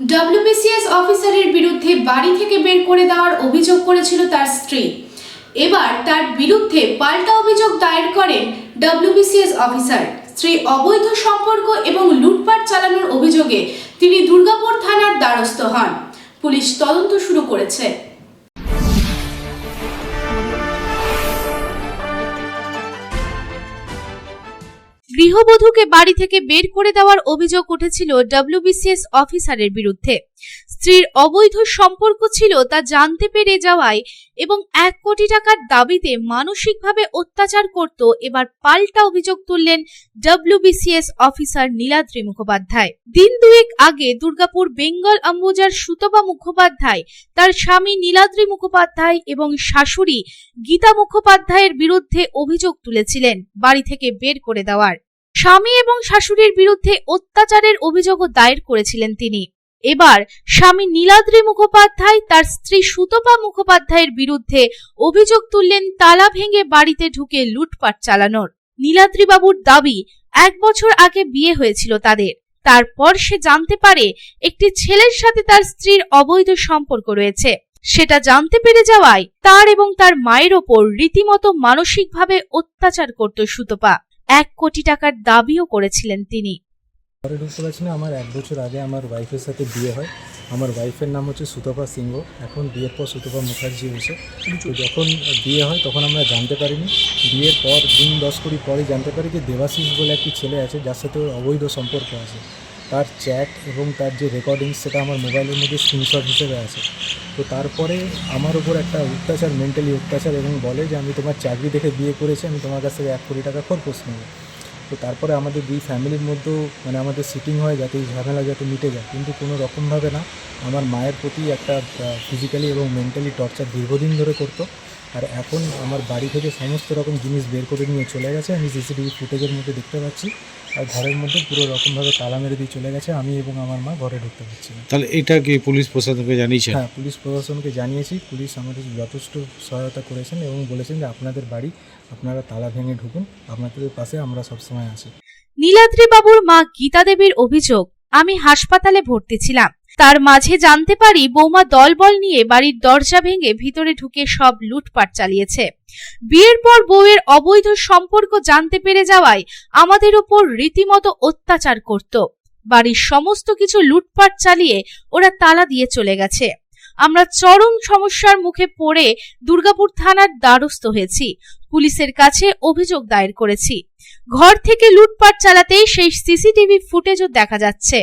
WBCS অফিসারের বিরুদ্ধে বাড়ি থেকে বের করে দেওয়ার অভিযোগ করেছিল তার স্ত্রী। এবার তার বিরুদ্ধে পাল্টা অভিযোগ দায়ের করেন ডব্লিউবিসিএস অফিসার স্ত্রী অবৈধ সম্পর্ক এবং লুটপাট চালানোর অভিযোগে তিনি দুর্গাপুর থানার দ্বারস্থ হন। পুলিশ তদন্ত শুরু করেছে। গৃহবধূকে বাড়ি থেকে বের করে দেওয়ার অভিযোগ উঠেছিল ডব্লিউবিসিএস অফিসারের বিরুদ্ধে। স্ত্রীর অবৈধ সম্পর্ক ছিল তা জানতে পেরে যাওয়ায় এবং এক কোটি টাকার দাবিতে মানসিকভাবে অত্যাচার করত এবার পাল্টা অভিযোগ তুললেন ডব্লিউবিসিএস অফিসার নীলাদ্রি মুখোপাধ্যায়। দিন দুয়েক আগে দুর্গাপুর বেঙ্গল অম্বুজার সুতবা মুখোপাধ্যায়, তার স্বামী নীলাদ্রি মুখোপাধ্যায় এবং শাশুড়ি গীতা মুখোপাধ্যায়ের বিরুদ্ধে অভিযোগ তুলেছিলেন বাড়ি থেকে বের করে দেওয়ার। স্বামী এবং শাশুড়ির বিরুদ্ধে অত্যাচারের অভিযোগও দায়ের করেছিলেন তিনি। এবার স্বামী নীলাদ্রি মুখোপাধ্যায় তার স্ত্রী সুতপা মুখোপাধ্যায়ের বিরুদ্ধে অভিযোগ তুললেন তালা ভেঙে বাড়িতে ঢুকে লুটপাট চালানোর। নীলাদ্রি বাবুর দাবি এক বছর আগে বিয়ে হয়েছিল তাদের। তারপর সে জানতে পারে একটি ছেলের সাথে তার স্ত্রীর অবৈধ সম্পর্ক রয়েছে। সেটা জানতে পেরে যাওয়ায় তার এবং তার মায়ের ওপর রীতিমতো মানসিকভাবে অত্যাচার করত সুতপা। এক কোটি টাকার দাবিও করেছিলেন তিনি। ঘরে ঢুকতে পারছি না আমার এক বছর আগে আমার ওয়াইফের সাথে বিয়ে হয়। আমার ওয়াইফের নাম হচ্ছে সুতপা সিংহ। এখন বিয়ের পর সুতপা মুখার্জি হয়েছে। যখন বিয়ে হয় তখন আমরা জানতে পারিনি। বিয়ের পর দিন দশ কুড়ি পরে জানতে পারি যে দেবাশিস বলে একটি ছেলে আছে, যার সাথে অবৈধ সম্পর্ক আছে। তার চ্যাট এবং তার যে রেকর্ডিংস সেটা আমার মোবাইলের মধ্যে স্ক্রিনশট হিসেবে আছে। তো তারপরে আমার উপর একটা অত্যাচার মেন্টালি অত্যাচার এবং বলে যে, আমি তোমার চাকরি দেখে বিয়ে করেছি, আমি তোমার কাছ থেকে এক কোটি টাকা খরপোশ নেব। তো তারপরে আমাদের দুই ফ্যামিলির মধ্যেও মানে আমাদের সিটিং হয় যাতে এই ঝামেলা যাতে মিটে যায়। কিন্তু কোনো রকমভাবে না, আমার মায়ের প্রতি একটা ফিজিক্যালি এবং মেন্টালি টর্চার দীর্ঘদিন ধরে করতো। আর এখন আমার বাড়ি থেকে সমস্ত রকম জিনিস বের করে নিয়ে চলে গেছে। আমি সিসিটিভি ফুটেজের মধ্যে দেখতে পাচ্ছি আর ঘরের মধ্যে পুরো রকমভাবে তালা মেরে দিয়ে চলে গেছে। আমি এবং আমার মা ঘরে ঢুকতে পারছি না। তাহলে এটা কি পুলিশ প্রশাসনকে জানিয়েছেন? হ্যাঁ পুলিশ প্রশাসনকে জানিয়েছি। পুলিশ আমাদের যথেষ্ট সহায়তা করেছেন এবং বলেছেন যে আপনাদের বাড়ি আপনারা তালা ভেঙে ঢুকুন আপনাদের পাশে আমরা সবসময় আছি। নীলাদ্রি বাবুর মা গীতা দেবীর অভিযোগ আমি হাসপাতালে ভর্তি ছিলাম। তার মাঝে জানতে পারি বৌমা দলবল নিয়ে বাড়ির দরজা ভেঙে ভিতরে ঢুকে সব লুটপাট চালিয়েছে। বিয়ের পর বউয়ের অবৈধ সম্পর্ক জানতে পেরে যাওয়ায় আমাদের উপর রীতিমতো অত্যাচার করত। বাড়ির সমস্ত কিছু লুটপাট চালিয়ে ওরা তালা দিয়ে চলে গেছে। আমরা চরম সমস্যার মুখে পড়ে দুর্গাপুর থানার দ্বারস্থ হয়েছি। পুলিশের কাছে অভিযোগ দায়ের করেছি। ঘর থেকে লুটপাট চালাতেই সেই সিসিটিভি ফুটেজও দেখা যাচ্ছে।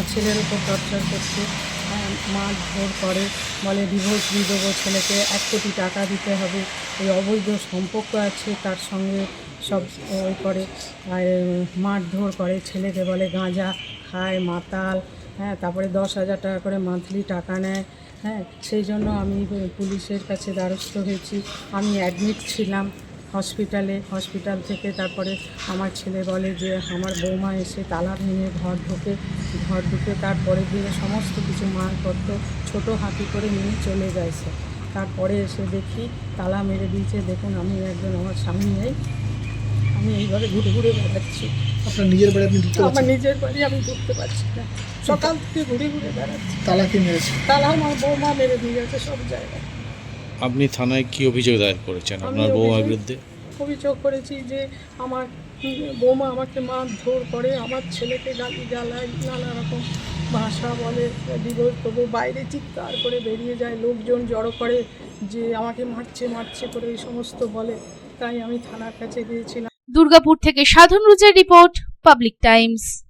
আমার ছেলের উপর টর্চার করছে। হ্যাঁ, মার ধর করে বলে ডিভোর্স দিয়ে দেবো ছেলেকে এক কোটি টাকা দিতে হবে। এই অবৈধ সম্পর্ক আছে তার সঙ্গে সব ওই করে। মারধর করে ছেলেকে বলে গাঁজা খায় মাতাল। হ্যাঁ তারপরে দশ হাজার টাকা করে মান্থলি টাকা নেয়। হ্যাঁ সেই জন্য আমি পুলিশের কাছে দ্বারস্থ হয়েছি। আমি অ্যাডমিট ছিলাম। হসপিটালে হসপিটাল থেকে তারপরে আমার ছেলে বলে যে আমার বৌমা এসে তালা ভেঙে ঘর ঢুকে ঘর ঢুকে তারপরে দিনে সমস্ত কিছু মালপত্র ছোটো হাতি করে নিয়ে চলে গেছে তারপরে এসে দেখি তালা মেরে দিয়েছে। দেখুন আমি একজন আমার স্বামী নেই। আমি এইভাবে ঘুরে ঘুরে বেড়াচ্ছি। আপনার নিজের বাড়ি আপনি ঢুকতে আমার নিজের বাড়ি আমি ঢুকতে পারছি না। সকাল থেকে ঘুরে ঘুরে বেড়াচ্ছি। তালা কে মেরেছে? তালা আমার বৌমা মেরে দিয়ে গেছে সব জায়গায়। আপনি থানায় কি অভিযোগ দায়ের করেছেন আমি আপনার বৌমার অভিযোগ- বিরুদ্ধে? অভিযোগ করেছি যে আমার বৌমা আমাকে মারধর করে আমার ছেলেকে গালি গালায় নানা রকম ভাষা বলে ডিভোর্স তবু বাইরে চিৎকার করে বেরিয়ে যায় লোকজন জড়ো করে যে আমাকে মারছে মারছে করে এই সমস্ত বলে। তাই আমি থানার কাছে গিয়েছিলাম। দুর্গাপুর থেকে সাধন রুজের রিপোর্ট পাবলিক টাইমস।